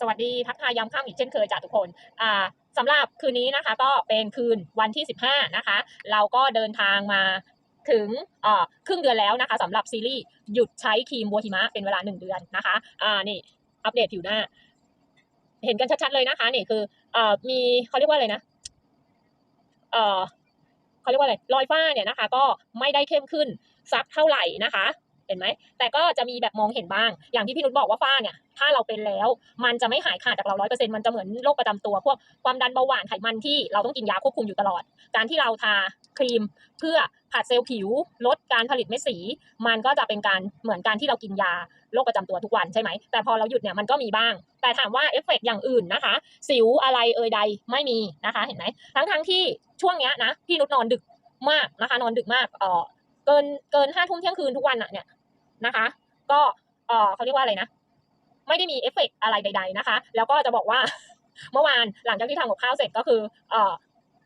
สวัสดีทักทายยามค่ำอีกเช่นเคยจากทุกคนอ่าสำหรับคืนนี้นะคะก็เป็นคืนวันที่ 15 นะคะ เราก็เดินทางมาถึงครึ่งเดือนแล้วนะคะสำหรับซีรีส์หยุดใช้ครีมบัวหิมะเป็นเวลา 1 เดือนนะคะอ่านี่อัปเดตผิวหน้า เห็นกันชัดๆเลยนะคะนี่คืออมีเขาเรียกว่าอะไรนะเเขาเรียกว่าอะไรรอยฝ้าเนี่ยนะคะ ก็ไม่ได้เข้มขึ้นสักเท่าไหร่นะคะ เห็นไหม แต่ก็จะมีแบบมองเห็นบ้าง อย่างที่พี่นุชบอกว่าฝ้าเนี่ย ถ้าเราเป็นแล้ว มันจะไม่หายขาดจากเราร้อยเปอร์เซ็นต์มันจะเหมือนโรคประจำตัว พวกความดันเบาหวานไขมันที่เราต้องกินยาควบคุมอยู่ตลอด การที่เราทาครีมเพื่อผัดเซลล์ผิว ลดการผลิตเม็ดสี มันก็จะเป็นการเหมือนการที่เรากินยาโรคประจำตัวทุกวันใช่ไหม แต่พอเราหยุดเนี่ยมันก็มีบ้าง แต่ถามว่าเอฟเฟกต์อย่างอื่นนะคะ สิวอะไรเอ่ยใดไม่มีนะคะ เห็นไหม ทั้งทั้งที่ช่วงเนี้ยนะพี่นุชนอนดึกมากนะคะ นอนดึกมากเออเกินเกินห้าทุ่มเที่ยงคืนทุกวันอะเนี่ย นะคะ ก็เออเขาเรียกว่าอะไรนะ ไม่ได้มีเอฟเฟกต์อะไรใด ๆนะคะ แล้วก็จะบอกว่าเมื่อวานหลังจากที่ทำกับข้าวเสร็จก็คือเออ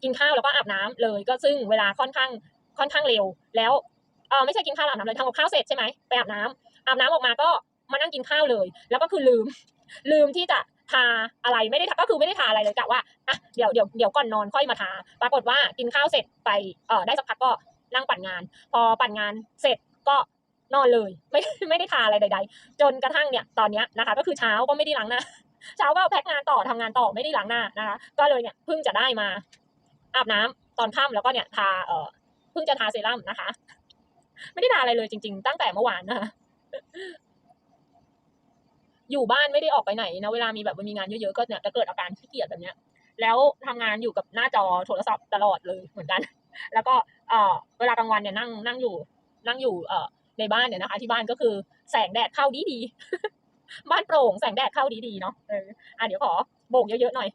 กินข้าวแล้วก็อาบน้ำเลย ก็ซึ่งเวลาค่อนข้างค่อนข้างเร็ว แล้วเออไม่ใช่กินข้าวอาบน้ำเลยทำกับข้าวเสร็จใช่ไหมไปอาบน้ำอาบน้ำออกมาก็มานั่งกินข้าวเลย แล้วก็คือลืม ลืมที่จะทาอะไรไม่ได้ทาก็คือไม่ได้ทาอะไรเลยกะว่าอะเดี๋ยวเดี๋ยวเดี๋ยวก่อนนอนค่อยมาทา ปรากฏว่ากินข้าวเสร็จไปเออได้สักพักก็นั่งปั่นงาน พอปั่นงานเสร็จก็ นอนเลย ไม่ไม่ได้ทาอะไรใด ๆ จนกระทั่งเนี่ยตอนเนี้ยนะคะ ก็คือเช้าก็ไม่ได้ล้างหน้าเช้าก็แพ็กงานต่อทำงานต่อไม่ได้ล้างหน้านะคะ ก็เลยเนี่ยเพิ่งจะได้มาอาบน้ำตอนค่ำแล้วก็เนี่ยทาเออเพิ่งจะทาเซรั่มนะคะ ไม่ได้ทาอะไรเลยจริง ๆ ตั้งแต่เมื่อวานนะคะอยู่บ้านไม่ได้ออกไปไหนนะเวลามีแบบมีงานเยอะๆก็เนี่ยจะเกิดอาการขี้เกียจแบบเนี้ย แล้วทำงานอยู่กับหน้าจอโทรศัพท์ตลอดเลยเหมือนกัน แล้วก็เออเวลากลางวันเนี่ยนั่งนั่งอยู่ นั่งอยู่เออ ในบ้านเนี่ยนะคะ ที่บ้านก็คือแสงแดดเข้าดีดีบ้านโปร่งแสงแดดเข้าดีดีเนาะเอออะเดี๋ยวขอโบกเยอะๆหน่อย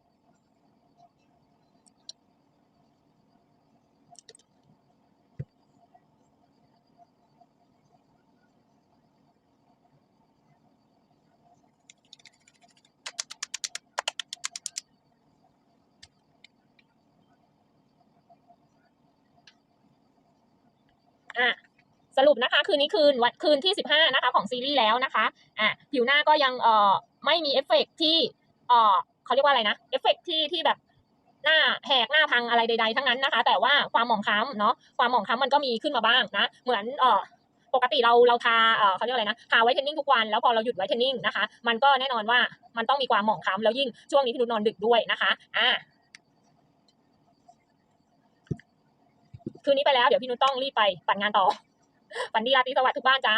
อะ สรุปนะคะ คืนนี้คืนวันคืนที่สิบห้านะคะ ของซีรีส์แล้วนะคะอะผิวหน้าก็ยังเอ่อไม่มีเอฟเฟกต์ที่เอ่อเขาเรียกว่าอะไรนะเอฟเฟกต์ที่ที่แบบหน้าแหกหน้าพังอะไรใดๆทั้งนั้นนะคะ แต่ว่าความหมองคล้ำเนาะความหมองคล้ำมันก็มีขึ้นมาบ้างนะ เหมือนเอ่อปกติเราเราทาเอ่อเขาเรียกอะไรนะทาไวท์เทนนิ่งทุกวันแล้วพอเราหยุดไวท์เทนนิ่งนะคะ มันก็แน่นอนว่ามันต้องมีความหมองคล้ำแล้วยิ่งช่วงนี้พี่นุชนอนดึกด้วยนะคะอะคืนนี้ไปแล้วเดี๋ยวพี่นุชต้องรีบไปปั่นงานต่อ ฝันดีราตรีสวัสดิ์ทุกบ้านจ้า